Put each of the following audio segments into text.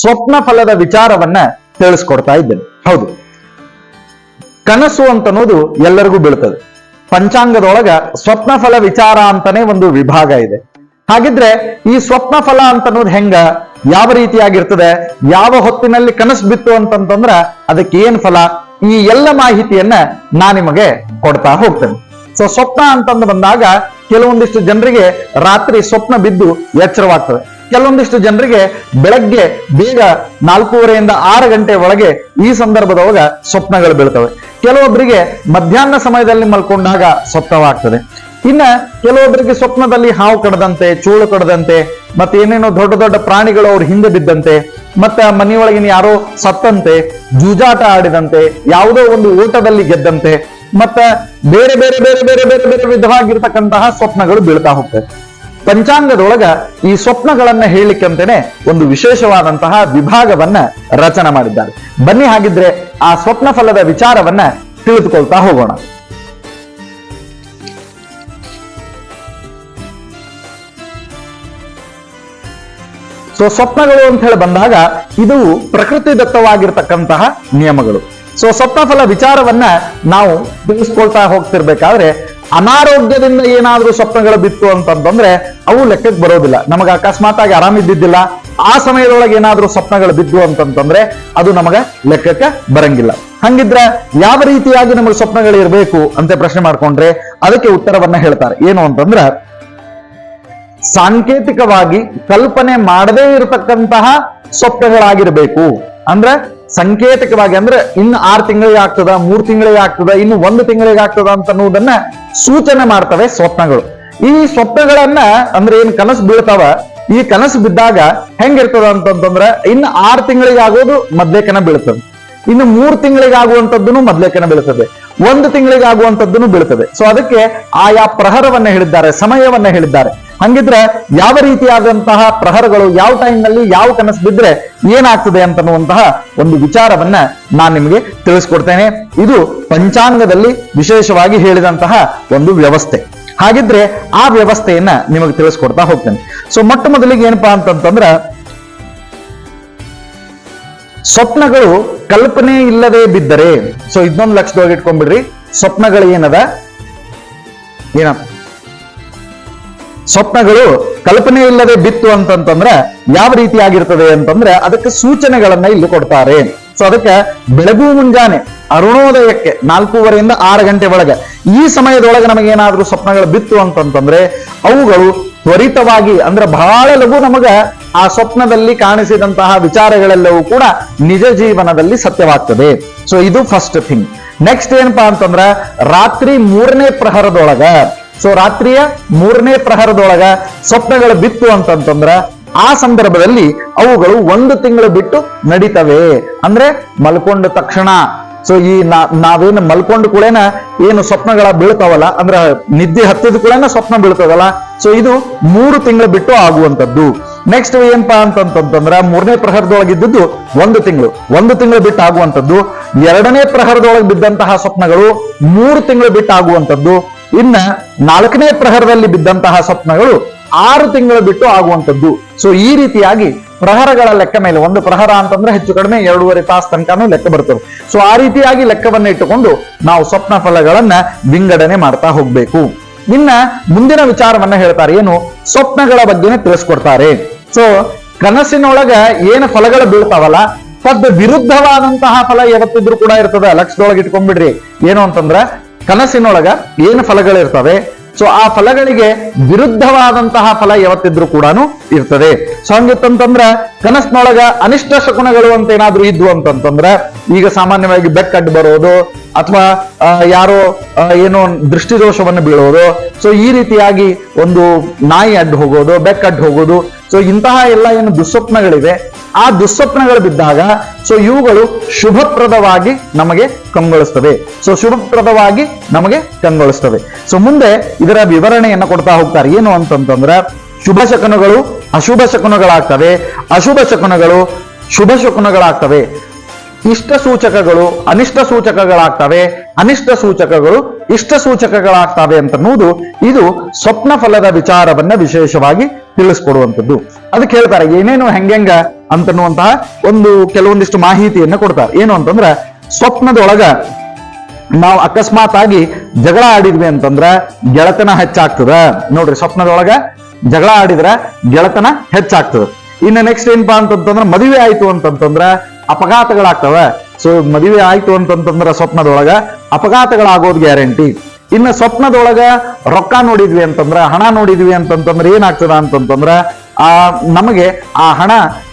ಸ್ವಪ್ನ ಫಲದ ವಿಚಾರವನ್ನ ತಿಳಿಸ್ಕೊಡ್ತಾ ಇದ್ದೇನೆ. ಹೌದು. ಕನಸು ಅಂತನ್ನೋದು ಎಲ್ಲರಿಗೂ ಬೀಳ್ತದೆ. ಪಂಚಾಂಗದೊಳಗ ಸ್ವಪ್ನ ಫಲ ವಿಚಾರ ಅಂತಾನೆ ಒಂದು ವಿಭಾಗ ಇದೆ. ಹಾಗಿದ್ರೆ ಈ ಸ್ವಪ್ನ ಫಲ ಅಂತನ್ನೋದು ಹೆಂಗ, ಯಾವ ರೀತಿಯಾಗಿರ್ತದೆ, ಯಾವ ಹೊತ್ತಿನಲ್ಲಿ ಕನಸು ಬಿತ್ತು ಅಂತಂತಂದ್ರ ಅದಕ್ಕೆ ಏನ್ ಫಲ, ಈ ಎಲ್ಲ ಮಾಹಿತಿಯನ್ನ ನಾ ನಿಮಗೆ ಕೊಡ್ತಾ ಹೋಗ್ತೇನೆ. ಸೊ, ಸ್ವಪ್ನ ಅಂತಂದು ಬಂದಾಗ ಕೆಲವೊಂದಿಷ್ಟು ಜನರಿಗೆ ರಾತ್ರಿ ಸ್ವಪ್ನ ಬಿದ್ದು ಎಚ್ಚರವಾಗ್ತದೆ. ಕೆಲವೊಂದಿಷ್ಟು ಜನರಿಗೆ ಬೆಳಗ್ಗೆ ಬೇಗ ನಾಲ್ಕೂವರೆಯಿಂದ ಆರು ಗಂಟೆ ಒಳಗೆ ಈ ಸಂದರ್ಭದೊಳಗ ಸ್ವಪ್ನಗಳು ಬೀಳ್ತವೆ. ಕೆಲವೊಬ್ಬರಿಗೆ ಮಧ್ಯಾಹ್ನ ಸಮಯದಲ್ಲಿ ಮಲ್ಕೊಂಡಾಗ ಸ್ವಪ್ನವಾಗ್ತದೆ. ಇನ್ನ ಕೆಲವೊಬ್ಬರಿಗೆ ಸ್ವಪ್ನದಲ್ಲಿ ಹಾವು ಕಡದಂತೆ, ಚೂಳು ಕಡದಂತೆ, ಮತ್ತೆ ಏನೇನೋ ದೊಡ್ಡ ದೊಡ್ಡ ಪ್ರಾಣಿಗಳು ಅವ್ರ ಹಿಂದೆ ಬಿದ್ದಂತೆ, ಮತ್ತೆ ಮನೆಯೊಳಗಿನ ಯಾರೋ ಸತ್ತಂತೆ, ಜೂಜಾಟ ಆಡಿದಂತೆ, ಯಾವುದೋ ಒಂದು ಊಟದಲ್ಲಿ ಗೆದ್ದಂತೆ, ಮತ್ತ ಬೇರೆ ಬೇರೆ ಬೇರೆ ಬೇರೆ ಬೇರೆ ಬೇರೆ ವಿಧವಾಗಿರ್ತಕ್ಕಂತಹ ಸ್ವಪ್ನಗಳು ಬೀಳ್ತಾ ಹೋಗ್ತವೆ. ಪಂಚಾಂಗದೊಳಗ ಈ ಸ್ವಪ್ನಗಳನ್ನ ಹೇಳಿಕಂತೆನೆ ಒಂದು ವಿಶೇಷವಾದಂತಹ ವಿಭಾಗವನ್ನ ರಚನೆ ಮಾಡಿದ್ದಾರೆ. ಬನ್ನಿ ಹಾಗಿದ್ರೆ ಆ ಸ್ವಪ್ನ ಫಲದ ವಿಚಾರವನ್ನ ತಿಳಿದುಕೊಳ್ತಾ ಹೋಗೋಣ. ಸೊ ಸ್ವಪ್ನಗಳು ಅಂತ ಹೇಳಿ ಬಂದಾಗ ಇದು ಪ್ರಕೃತಿ ದತ್ತವಾಗಿರ್ತಕ್ಕಂತಹ ನಿಯಮಗಳು. ಸೊ ಸ್ವಪ್ನ ಫಲ ವಿಚಾರವನ್ನ ನಾವು ತಿಳಿಸ್ಕೊಳ್ತಾ ಹೋಗ್ತಿರ್ಬೇಕಾದ್ರೆ ಅನಾರೋಗ್ಯದಿಂದ ಏನಾದ್ರೂ ಸ್ವಪ್ನಗಳು ಬಿತ್ತು ಅಂತಂದ್ರೆ ಅವು ಲೆಕ್ಕಕ್ಕೆ ಬರೋದಿಲ್ಲ. ನಮಗೆ ಅಕಸ್ಮಾತ್ ಆಗಿ ಆರಾಮಿದ್ದಿದ್ದಿಲ್ಲ ಆ ಸಮಯದೊಳಗೆ ಏನಾದ್ರೂ ಸ್ವಪ್ನಗಳು ಬಿದ್ದು ಅಂತಂತಂದ್ರೆ ಅದು ನಮಗ ಲೆಕ್ಕಕ್ಕೆ ಬರಂಗಿಲ್ಲ. ಹಂಗಿದ್ರೆ ಯಾವ ರೀತಿಯಾಗಿ ನಮಗೆ ಸ್ವಪ್ನಗಳು ಇರಬೇಕು ಅಂತ ಪ್ರಶ್ನೆ ಮಾಡ್ಕೊಂಡ್ರೆ ಅದಕ್ಕೆ ಉತ್ತರವನ್ನ ಹೇಳ್ತಾರೆ. ಏನು ಅಂತಂದ್ರ, ಸಾಂಕೇತಿಕವಾಗಿ ಕಲ್ಪನೆ ಮಾಡದೇ ಇರತಕ್ಕಂತಹ ಸ್ವಪ್ನಗಳಾಗಿರ್ಬೇಕು. ಅಂದ್ರೆ ಸಂಕೇತಿಕವಾಗಿ ಅಂದ್ರೆ ಇನ್ನು ಆರು ತಿಂಗಳಿಗೆ ಆಗ್ತದ, ಮೂರ್ ತಿಂಗಳಿಗೆ ಆಗ್ತದ, ಇನ್ನು ಒಂದು ತಿಂಗಳಿಗೆ ಆಗ್ತದ ಅಂತ ಅನ್ನೋದನ್ನ ಸೂಚನೆ ಮಾಡ್ತವೆ ಸ್ವಪ್ನಗಳು. ಈ ಸ್ವಪ್ನಗಳನ್ನ ಅಂದ್ರೆ ಏನ್ ಕನಸು ಬೀಳ್ತಾವ? ಈ ಕನಸು ಬಿದ್ದಾಗ ಹೆಂಗಿರ್ತದ ಅಂತಂದ್ರ ಇನ್ನು ಆರು ತಿಂಗಳಿಗೆ ಆಗೋದು ಮದ್ಲೇಕನ ಬೀಳ್ತದೆ. ಇನ್ನು ಮೂರು ತಿಂಗಳಿಗೆ ಆಗುವಂತದ್ದನ್ನು ಮದ್ಲೇಕನ ಬೀಳ್ತದೆ. ಒಂದು ತಿಂಗಳಿಗೆ ಆಗುವಂತದ್ದನ್ನು ಬೀಳ್ತದೆ. ಸೊ ಅದಕ್ಕೆ ಆಯಾ ಪ್ರಹರವನ್ನ ಹೇಳಿದ್ದಾರೆ, ಸಮಯವನ್ನ ಹೇಳಿದ್ದಾರೆ. ಹಂಗಿದ್ರೆ ಯಾವ ರೀತಿಯಾದಂತಹ ಪ್ರಹರಗಳು ಯಾವ ಟೈಮ್ನಲ್ಲಿ ಯಾವ ಕನಸು ಬಿದ್ರೆ ಏನಾಗ್ತದೆ ಅಂತನ್ನುವಂತಹ ಒಂದು ವಿಚಾರವನ್ನ ನಾನು ನಿಮಗೆ ತಿಳಿಸ್ಕೊಡ್ತೇನೆ. ಇದು ಪಂಚಾಂಗದಲ್ಲಿ ವಿಶೇಷವಾಗಿ ಹೇಳಿದಂತಹ ಒಂದು ವ್ಯವಸ್ಥೆ. ಹಾಗಿದ್ರೆ ಆ ವ್ಯವಸ್ಥೆಯನ್ನ ನಿಮಗೆ ತಿಳಿಸ್ಕೊಡ್ತಾ ಹೋಗ್ತೇನೆ. ಸೊ ಮೊಟ್ಟ ಮೊದಲಿಗೆ ಏನಪ್ಪಾ ಅಂತಂತಂದ್ರ, ಸ್ವಪ್ನಗಳು ಕಲ್ಪನೆ ಇಲ್ಲದೆ ಬಿದ್ದರೆ ಸೊ ಇದನ್ನೊಂದು ಲಕ್ಷದೊಳಗೆ ಇಟ್ಕೊಂಡ್ಬಿಡ್ರಿ. ಸ್ವಪ್ನಗಳು ಏನದ ಏನ ಸ್ವಪ್ನಗಳು ಕಲ್ಪನೆ ಇಲ್ಲದೆ ಬಿತ್ತು ಅಂತಂತಂದ್ರೆ ಯಾವ ರೀತಿಯಾಗಿರ್ತದೆ ಅಂತಂದ್ರೆ ಅದಕ್ಕೆ ಸೂಚನೆಗಳನ್ನ ಇಲ್ಲಿ ಕೊಡ್ತಾರೆ. ಸೊ ಅದಕ್ಕೆ ಬೆಳಗು ಮುಂಜಾನೆ ಅರುಣೋದಯಕ್ಕೆ ನಾಲ್ಕೂವರೆಯಿಂದ ಆರು ಗಂಟೆ ಒಳಗೆ ಈ ಸಮಯದೊಳಗೆ ನಮಗೆ ಏನಾದ್ರೂ ಸ್ವಪ್ನಗಳು ಬಿತ್ತು ಅಂತಂತಂದ್ರೆ ಅವುಗಳು ತ್ವರಿತವಾಗಿ ಅಂದ್ರೆ ಬಹಳ ಲಘು ನಮಗ ಆ ಸ್ವಪ್ನದಲ್ಲಿ ಕಾಣಿಸಿದಂತಹ ವಿಚಾರಗಳೆಲ್ಲವೂ ಕೂಡ ನಿಜ ಜೀವನದಲ್ಲಿ ಸತ್ಯವಾಗ್ತದೆ. ಸೊ ಇದು ಫಸ್ಟ್ ಥಿಂಗ್ ನೆಕ್ಸ್ಟ್ ಏನಪ್ಪಾ ಅಂತಂದ್ರ ರಾತ್ರಿ ಮೂರನೇ ಪ್ರಹರದೊಳಗ ಸೊ ರಾತ್ರಿಯ ಮೂರನೇ ಪ್ರಹರದೊಳಗ ಸ್ವಪ್ನಗಳು ಬಿತ್ತು ಅಂತಂತಂದ್ರ ಆ ಸಂದರ್ಭದಲ್ಲಿ ಅವುಗಳು ಒಂದು ತಿಂಗಳು ಬಿಟ್ಟು ನಡೀತವೆ. ಅಂದ್ರೆ ಮಲ್ಕೊಂಡ ತಕ್ಷಣ. ಸೊ ಈ ನಾ- ನಾವೇನು ಮಲ್ಕೊಂಡು ಕೂಡೇನ ಏನು ಸ್ವಪ್ನಗಳ ಬೀಳ್ತಾವಲ್ಲ, ಅಂದ್ರೆ ನಿದ್ದೆ ಹತ್ತಿದ ಕೂಡೇನ ಸ್ವಪ್ನ ಬೀಳ್ತದಲ್ಲ. ಸೊ ಇದು ಮೂರು ತಿಂಗಳು ಬಿಟ್ಟು ಆಗುವಂಥದ್ದು. ನೆಕ್ಸ್ಟ್ ಏನಪ್ಪಾ ಅಂತಂತಂದ್ರ ಮೂರನೇ ಪ್ರಹರದೊಳಗೆ ಇದ್ದದ್ದು ಒಂದು ತಿಂಗಳು. ಒಂದು ತಿಂಗಳು ಬಿಟ್ಟು ಆಗುವಂಥದ್ದು. ಎರಡನೇ ಪ್ರಹರದೊಳಗೆ ಬಿದ್ದಂತಹ ಸ್ವಪ್ನಗಳು ಮೂರು ತಿಂಗಳು ಬಿಟ್ಟು ಆಗುವಂತದ್ದು ಇನ್ನ ನಾಲ್ಕನೇ ಪ್ರಹರದಲ್ಲಿ ಬಿದ್ದಂತಹ ಸ್ವಪ್ನಗಳು ಆರು ತಿಂಗಳು ಬಿಟ್ಟು ಆಗುವಂತದ್ದು ಸೊ ಈ ರೀತಿಯಾಗಿ ಪ್ರಹರಗಳ ಲೆಕ್ಕ ಮೇಲೆ, ಒಂದು ಪ್ರಹರ ಅಂತಂದ್ರೆ ಹೆಚ್ಚು ಕಡಿಮೆ ಎರಡೂವರೆ ತಾಸು ತನಕನೂ ಲೆಕ್ಕ ಬರ್ತವೆ ಸೊ ಆ ರೀತಿಯಾಗಿ ಲೆಕ್ಕವನ್ನ ಇಟ್ಟುಕೊಂಡು ನಾವು ಸ್ವಪ್ನ ಫಲಗಳನ್ನ ವಿಂಗಡಣೆ ಮಾಡ್ತಾ ಹೋಗ್ಬೇಕು. ಇನ್ನ ಮುಂದಿನ ವಿಚಾರವನ್ನ ಹೇಳ್ತಾರೆ, ಏನು? ಸ್ವಪ್ನಗಳ ಬಗ್ಗೆನೇ ತಿಳಿಸ್ಕೊಡ್ತಾರೆ. ಸೊ ಕನಸಿನೊಳಗ ಏನು ಫಲಗಳು ಬೀಳ್ತಾವಲ್ಲ ತದ್ ವಿರುದ್ಧವಾದಂತಹ ಫಲ ಯಾವತ್ತಿದ್ರು ಕೂಡ ಇರ್ತದೆ. ಲಕ್ಷದೊಳಗೆ ಇಟ್ಕೊಂಡ್ಬಿಡ್ರಿ. ಏನು ಅಂತಂದ್ರ ಕನಸಿನೊಳಗ ಏನು ಫಲಗಳಿರ್ತವೆ ಸೊ ಆ ಫಲಗಳಿಗೆ ವಿರುದ್ಧವಾದಂತಹ ಫಲ ಯಾವತ್ತಿದ್ರು ಕೂಡ ಇರ್ತದೆ. ಸೊ ಹಂಗಿತ್ತಂತಂದ್ರ ಕನಸಿನೊಳಗ ಅನಿಷ್ಟ ಶಕುನಗಳು ಅಂತ ಏನಾದ್ರೂ ಇದ್ವು ಅಂತಂತಂದ್ರ, ಈಗ ಸಾಮಾನ್ಯವಾಗಿ ಬೆಕ್ಕಡ್ಡು ಬರೋದು ಅಥವಾ ಯಾರೋ ಏನೋ ದೃಷ್ಟಿದೋಷವನ್ನು ಬೀಳೋದು. ಸೊ ಈ ರೀತಿಯಾಗಿ ಒಂದು ನಾಯಿ ಅಡ್ಡು ಹೋಗೋದು ಬೆಕ್ಕಡ್ಡು ಹೋಗೋದು. ಸೊ ಇಂತಹ ಎಲ್ಲ ಏನು ದುಸ್ವಪ್ನಗಳಿವೆ, ಆ ದುಸ್ವಪ್ನಗಳು ಬಿದ್ದಾಗ ಸೊ ಇವುಗಳು ಶುಭಪ್ರದವಾಗಿ ನಮಗೆ ಕಂಗೊಳಿಸ್ತವೆ. ಸೊ ಶುಭಪ್ರದವಾಗಿ ನಮಗೆ ಕಂಗೊಳಿಸ್ತವೆ. ಸೊ ಮುಂದೆ ಇದರ ವಿವರಣೆಯನ್ನ ಕೊಡ್ತಾ ಹೋಗ್ತಾರೆ. ಏನು ಅಂತಂತಂದ್ರೆ, ಶುಭ ಶಕುನಗಳು ಅಶುಭ ಶಕುನಗಳಾಗ್ತವೆ. ಅಶುಭ ಶಕುನಗಳು ಶುಭ ಶಕುನಗಳಾಗ್ತವೆ. ಇಷ್ಟ ಸೂಚಕಗಳು ಅನಿಷ್ಟ ಸೂಚಕಗಳಾಗ್ತವೆ, ಅನಿಷ್ಟ ಸೂಚಕಗಳು ಇಷ್ಟ ಸೂಚಕಗಳಾಗ್ತವೆ ಅಂತನ್ನುವುದು ಇದು ಸ್ವಪ್ನ ಫಲದ ವಿಚಾರವನ್ನ ವಿಶೇಷವಾಗಿ ತಿಳಿಸ್ಕೊಡುವಂಥದ್ದು. ಅದಕ್ಕೆ ಹೇಳ್ತಾರೆ ಏನೇನು ಹೆಂಗೆಂಗ ಅಂತನ್ನುವಂತಹ ಒಂದು ಕೆಲವೊಂದಿಷ್ಟು ಮಾಹಿತಿಯನ್ನ ಕೊಡ್ತಾರೆ. ಏನು ಅಂತಂದ್ರ, ಸ್ವಪ್ನದೊಳಗ ನಾವು ಅಕಸ್ಮಾತ್ ಆಗಿ ಜಗಳ ಆಡಿದ್ವಿ ಅಂತಂದ್ರ ಗೆಳತನ ಹೆಚ್ಚಾಗ್ತದ. ನೋಡ್ರಿ, ಸ್ವಪ್ನದೊಳಗ ಜಗಳ ಆಡಿದ್ರ ಗೆಳತನ ಹೆಚ್ಚಾಗ್ತದ. ಇನ್ನು ನೆಕ್ಸ್ಟ್ ಏನಪ್ಪಾ ಅಂತಂತಂದ್ರ ಮದುವೆ ಆಯ್ತು ಅಂತಂತಂದ್ರ ಅಪಘಾತಗಳಾಗ್ತವ. ಸೊ ಮದುವೆ ಆಯ್ತು ಅಂತಂತಂದ್ರ ಸ್ವಪ್ನದೊಳಗ ಅಪಘಾತಗಳಾಗೋದು ಗ್ಯಾರಂಟಿ ಇನ್ನು ಸ್ವಪ್ನದೊಳಗ ರೊಕ್ಕ ನೋಡಿದ್ವಿ ಅಂತಂದ್ರ, ಹಣ ನೋಡಿದ್ವಿ ಅಂತಂತಂದ್ರೆ ಏನಾಗ್ತದ ಅಂತಂತಂದ್ರ, ಆ, ನಮಗೆ ಆ ಹಣ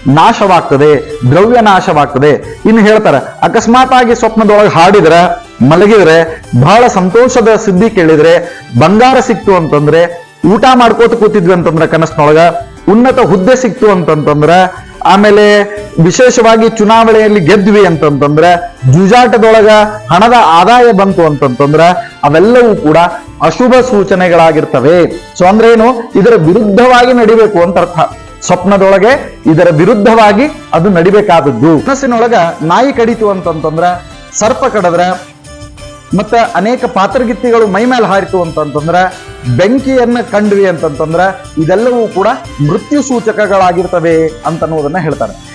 ನಾಶವಾಗ್ತದೆ, ದ್ರವ್ಯ ನಾಶವಾಗ್ತದೆ. ಇನ್ನು ಹೇಳ್ತಾರೆ ಅಕಸ್ಮಾತ್ ಆಗಿ ಸ್ವಪ್ನದೊಳಗೆ ಹಾಡಿದ್ರೆ, ಮಲಗಿದ್ರೆ, ಬಹಳ ಸಂತೋಷದ ಸುದ್ದಿ ಕೇಳಿದ್ರೆ, ಬಂಗಾರ ಸಿಕ್ತು ಅಂತಂದ್ರೆ, ಊಟ ಮಾಡ್ಕೋತ ಕೂತಿದ್ವಿ ಅಂತಂದ್ರ ಕನಸಿನೊಳಗ, ಉನ್ನತ ಹುದ್ದೆ ಸಿಕ್ತು ಅಂತಂತಂದ್ರ ಆಮೇಲೆ ವಿಶೇಷವಾಗಿ ಚುನಾವಣೆಯಲ್ಲಿ ಗೆದ್ವಿ ಅಂತಂತಂದ್ರೆ ಜೂಜಾಟದೊಳಗ ಹಣದ ಆದಾಯ ಬಂತು ಅಂತಂತಂದ್ರೆ ಅವೆಲ್ಲವೂ ಕೂಡ ಅಶುಭ ಸೂಚನೆಗಳಾಗಿರ್ತವೆ. ಸೊ ಅಂದ್ರೆ ಏನು? ಇದರ ವಿರುದ್ಧವಾಗಿ ನಡಿಬೇಕು ಅಂತ ಅರ್ಥ. ಸ್ವಪ್ನದೊಳಗೆ ಇದರ ವಿರುದ್ಧವಾಗಿ ಅದು ನಡಿಬೇಕಾದದ್ದು. ಮನಸ್ಸಿನೊಳಗ ನಾಯಿ ಕಡಿತು ಅಂತಂತಂದ್ರ ಸರ್ಪ ಕಡದ್ರ ಮತ್ತ ಅನೇಕ ಪಾತ್ರಗಿತ್ತಿಗಳು ಮೈ ಮೇಲೆ ಹಾರಿತು ಅಂತಂತಂದ್ರ ಬೆಂಕಿಯನ್ನ ಕಂಡ್ವಿ ಅಂತಂತಂದ್ರ ಇದೆಲ್ಲವೂ ಕೂಡ ಮೃತ್ಯು ಸೂಚಕಗಳಾಗಿರ್ತವೆ ಅಂತನ್ನುವುದನ್ನ ಹೇಳ್ತಾರೆ.